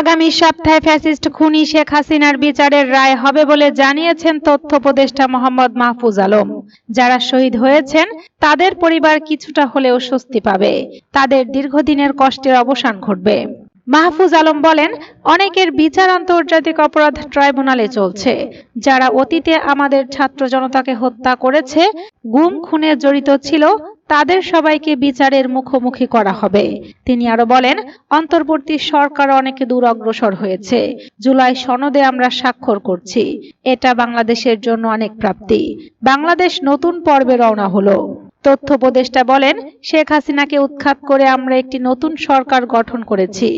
আগামী সপ্তাহে ফ্যাসিস্ট খুনি শেখ হাসিনার বিচারের রায় হবে বলে জানিয়েছেন তথ্য উপদেষ্টা মোহাম্মদ মাহফুজ আলম। যারা শহীদ হয়েছেন, তাদের পরিবার কিছুটা হলেও স্বস্তি পাবে। তাদের দীর্ঘদিনের কষ্টের অবসান ঘটবে। মাহফুজ আলম বলেন, অনেকের বিচার আন্তর্জাতিক অপরাধ ট্রাইব্যুনালে চলছে। যারা অতীতে আমাদের ছাত্র জনতাকে হত্যা করেছে, গুম, খুনে জড়িত ছিল তাদের সবাইকে বিচারের মুখোমুখি করা হবে। তিনি আরও বলেন, অন্তর্বর্তী সরকার অনেকে দূর অগ্রসর হয়েছে। জুলাই সনদে আমরা স্বাক্ষর করছি। এটা বাংলাদেশের জন্য অনেক প্রাপ্তি। বাংলাদেশ নতুন পর্বে রওনা হলো। তথ্য উপদেষ্টা বলেন, শেখ হাসিনাকে উৎখাত করে আমরা একটি নতুন সরকার গঠন করেছি।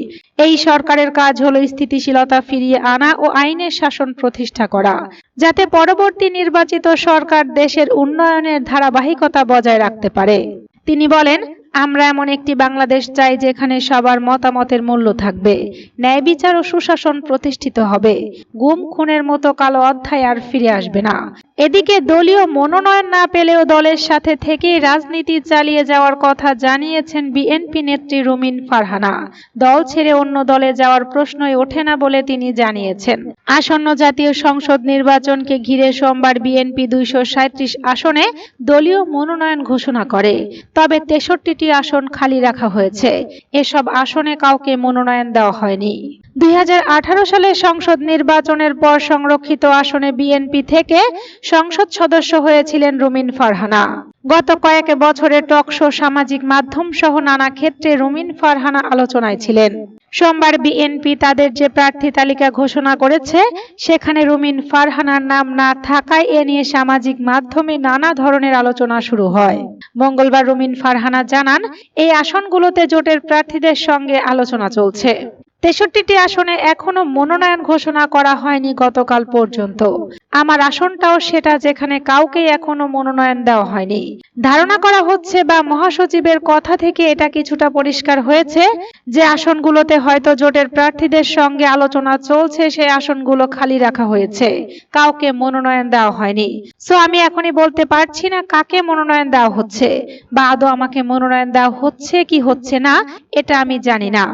এই সরকারের কাজ হলো স্থিতিশীলতা ফিরিয়ে আনা ও আইনের শাসন প্রতিষ্ঠা করা, যাতে পরবর্তী নির্বাচিত সরকার দেশের উন্নয়নের ধারাবাহিকতা বজায় রাখতে পারে। তিনি বলেন, আমরা এমন একটি বাংলাদেশ চাই যেখানে সবার মতামতের মূল্য থাকবে, ন্যায় বিচার ও সুশাসন প্রতিষ্ঠিত হবে। গুম, খুনের মতো কালো অধ্যায় আর ফিরে আসবে না। এদিকে দলীয় মনোনয়ন না পেলেও দলের সাথে থেকেই রাজনীতি চালিয়ে যাওয়ার কথা জানিয়েছেন বিএনপি নেত্রী রুমিন ফারহানা। দল ছেড়ে অন্য দলে যাওয়ার প্রশ্নই ওঠে না বলে তিনি জানিয়েছেন। আসন্ন জাতীয় সংসদ নির্বাচনকে ঘিরে সোমবার বিএনপি দুইশো সাঁইত্রিশ আসনে দলীয় মনোনয়ন ঘোষণা করে। তবে তেষট্টিটি আসন খালি রাখা হয়েছে। এসব আসনে কাউকে মনোনয়ন দেওয়া হয়নি। দুই হাজার আঠারো সালে সংসদ নির্বাচনের পর সংরক্ষিত আসনে বিএনপি থেকে সংসদ সদস্য হয়েছিলেন রুমিন ফারহানা। গত কয়েক বছরে টকশো সামাজিক মাধ্যম সহ নানা ক্ষেত্রে রুমিন ফারহানা আলোচনায় ছিলেন। সোমবার বিএনপি তাদের যে প্রার্থী তালিকা ঘোষণা করেছে, সেখানে রুমিন ফারহানার নাম না থাকায় এ নিয়ে সামাজিক মাধ্যমে নানা ধরনের আলোচনা শুরু হয়। মঙ্গলবার রুমিন ফারহানা জানান, এই আসনগুলোতে জোটের প্রার্থীদের সঙ্গে আলোচনা চলছে। তেষট্টিটি আসনে এখনও মনোনয়ন ঘোষণা করা হয়নি গতকাল পর্যন্ত। আমার আসনটাও সেটা যেখানে কাউকে এখনও মনোনয়ন দেওয়া হয়নি। ধারণা করা হচ্ছে বা মহাসচিবের কথা থেকে এটা কিছুটা পরিষ্কার হয়েছে যে আসনগুলোতে হয়তো জোটের প্রার্থীদের সঙ্গে আলোচনা চলছে সেই আসনগুলো খালি রাখা হয়েছে। কাউকে মনোনয়ন দেওয়া হয়নি। সো আমি এখনই বলতে পারছি না কাকে মনোনয়ন দেওয়া হচ্ছে, বা আদৌ আমাকে মনোনয়ন দেওয়া হচ্ছে কি হচ্ছে না, এটা আমি জানি না।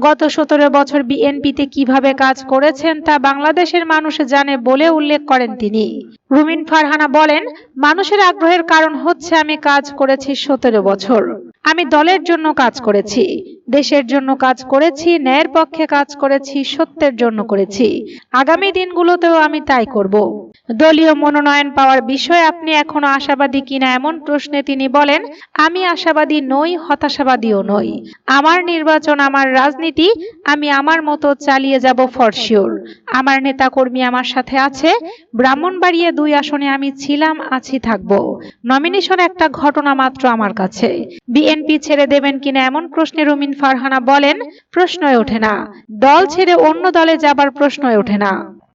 গত সতেরো বছর বিএনপিতে কীভাবে কাজ করেছেন তা বাংলাদেশের মানুষ জানে বলে উল্লেখ করেন তিনি। রুমিন ফারহানা বলেন, মানুষের আগ্রহের কারণ হচ্ছে আমি কাজ করেছি সতেরো বছর। আমি দলের জন্য কাজ করেছি। দেশের জন্য কাজ করেছি, ন্যায়ের পক্ষে কাজ করেছি, সত্যের জন্য করেছি। আগামী দিনগুলোতেও আমি তাই করব। দলীয় মনোনয়ন পাওয়ার বিষয়ে আপনি এখনও আশাবাদী কিনা এমন প্রশ্নে তিনি বলেন, আমি আশাবাদী নই, হতাশাবাদীও নই। আমার নির্বাচন, আমার রাজনীতি, আমি আমার মতো চালিয়ে যাব ফর শিওর আমার নেতাকর্মী আমার সাথে আছে, ব্রাহ্মণবাড়িয়া দুই আসনে আমি ছিলাম, আছি, থাকব। নমিনেশন একটা ঘটনা মাত্র আমার কাছে। বিএনপি ছেড়ে দেবেন কিনা এমন প্রশ্নে রুমিন ফারহানা বলেন প্রশ্নই ওঠে না। দল ছেড়ে অন্য দলে যাবার প্রশ্নই ওঠে না।